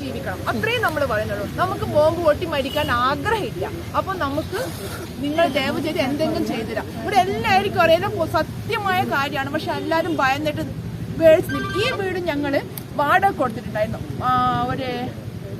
ജീവിക്കണം. അത്രയും നമ്മൾ പറയുന്നുള്ളൂ. നമുക്ക് ബോംബ് പൊട്ടി മരിക്കാൻ ആഗ്രഹമില്ല. അപ്പൊ നമുക്ക് നിങ്ങൾ ദയവ് ചെയ്ത് എന്തെങ്കിലും ചെയ്തുതരാം. ഇവിടെ എല്ലാവർക്കും അറിയാം സത്യമായ കാര്യമാണ്. പക്ഷെ എല്ലാവരും ഭയന്നിട്ട് ഈ വീട് ഞങ്ങൾ വാടക കൊടുത്തിട്ടുണ്ടായിരുന്നു. ഒരു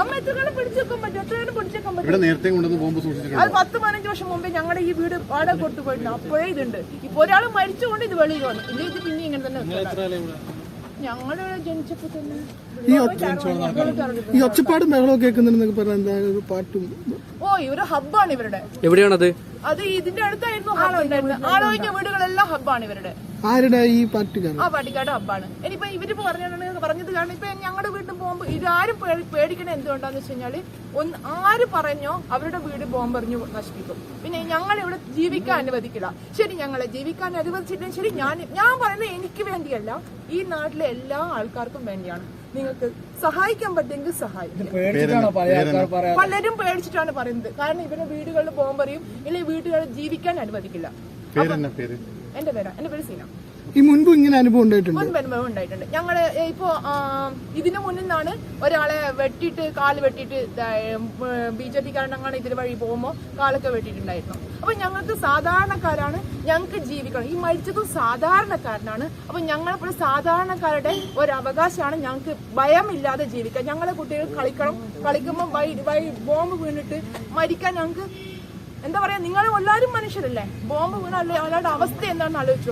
അമ്മ എത്ര കാലം പിടിച്ചേക്കാൻ പറ്റും? എത്ര കാലം പിടിച്ചേക്കാൻ പറ്റും ഇവിടെ നേരത്തെ കൊണ്ടുവന്ന് ബോംബ് സൂക്ഷിച്ചിട്ടുണ്ട്. അത് പത്ത് പതിനഞ്ച് വർഷം മുമ്പേ ഞങ്ങളുടെ ഈ വീട് വാടക കൊടുത്തു പോയിട്ടുണ്ട്. അപ്പോഴേ ഇതുണ്ട്. ഇപ്പൊ ഒരാൾ മരിച്ചുകൊണ്ട് ഇത് വെളിയിൽ വന്നു. ഇല്ല ഇത് പിന്നെ ഇങ്ങനെ തന്നെ ജനിച്ചപ്പോ തന്നെ ഈ ഒച്ച- ഈ ഒച്ചപ്പാടും ബഹളവും കേൾക്കുന്നുണ്ടെന്നൊക്കെ പറഞ്ഞാൽ എന്താ ഒരു പാട്ടും? ഓ ഇവർ ഹബ്ബാണ് ഇവരുടെ. എവിടെയാണത്? അത് ഇതിന്റെ അടുത്തായിരുന്നു ആളോ ആളൊഴിഞ്ഞ വീടുകളെല്ലാം ഹബ്ബാണ് ഇവരുടെ. ആരുടെ ഈ പാർട്ടിക്കാരൻ ആ പാർട്ടിക്കാരുടെ അപ്പാണ്. ഇനിയിപ്പോ ഇവർ പറഞ്ഞിട്ടുണ്ടെങ്കിൽ പറഞ്ഞത് കാരണം ഇപ്പൊ ഞങ്ങളുടെ വീട്ടിൽ പോകുമ്പോ ഇതാരും പേടിക്കണ എന്തുകൊണ്ടാന്ന് വെച്ച് കഴിഞ്ഞാൽ ഒന്ന് ആര് പറഞ്ഞോ അവരുടെ വീട് ബോംബെറിഞ്ഞു നശിപ്പിക്കും. പിന്നെ ഞങ്ങൾ ഇവിടെ ജീവിക്കാൻ അനുവദിക്കില്ല. ശരി ഞങ്ങളെ ജീവിക്കാൻ അനുവദിച്ചിട്ടും ശരി ഞാൻ ഞാൻ പറയുന്നത് എനിക്ക് വേണ്ടിയല്ല. ഈ നാട്ടിലെ എല്ലാ ആൾക്കാർക്കും വേണ്ടിയാണ്. നിങ്ങൾക്ക് സഹായിക്കാൻ പറ്റുമെങ്കിൽ സഹായിക്കും. പലരും പേടിച്ചിട്ടാണ് പറയുന്നത്. കാരണം ഇവരുടെ വീടുകളിൽ ബോംബെറിയും ഇല്ലെങ്കിൽ വീടുകളിൽ ജീവിക്കാൻ അനുവദിക്കില്ല. പേരെന്നാ പേര്? എന്റെ പേരാ എന്റെ പേര് സീന. ഈ മുൻപ് ഇങ്ങനെ അനുഭവം ഉണ്ടായിട്ടുണ്ട്? മുൻപ് അനുഭവം ഉണ്ടായിട്ടുണ്ട്. ഞങ്ങൾ ഇപ്പോ ഇതിനു മുന്നിൽ നിന്നാണ് ഒരാളെ വെട്ടിയിട്ട് കാൽ വെട്ടിയിട്ട് ബി ജെ പി കാരണങ്ങളാണ് ഇതിന് വഴി പോകുമ്പോൾ കാലൊക്കെ വെട്ടിയിട്ടുണ്ടായിരുന്നു. അപ്പൊ ഞങ്ങൾക്ക് സാധാരണക്കാരാണ് ഞങ്ങൾക്ക് ജീവിക്കണം. ഈ മരിച്ചതും സാധാരണക്കാരനാണ്. അപ്പൊ ഞങ്ങളെപ്പോഴും സാധാരണക്കാരുടെ ഒരു അവകാശമാണ് ഞങ്ങൾക്ക് ഭയമില്ലാതെ ജീവിക്കാൻ. ഞങ്ങളെ കുട്ടികൾ കളിക്കണം കളിക്കുമ്പോൾ ബോംബ് വീണിട്ട് മരിക്കാൻ ഞങ്ങൾക്ക് എന്താ പറയാ നിങ്ങൾ എല്ലാവരും മനുഷ്യരല്ലേ? ബോംബ് വീണല്ലേ അയാളുടെ അവസ്ഥ എന്താണെന്ന് ആലോചിച്ചു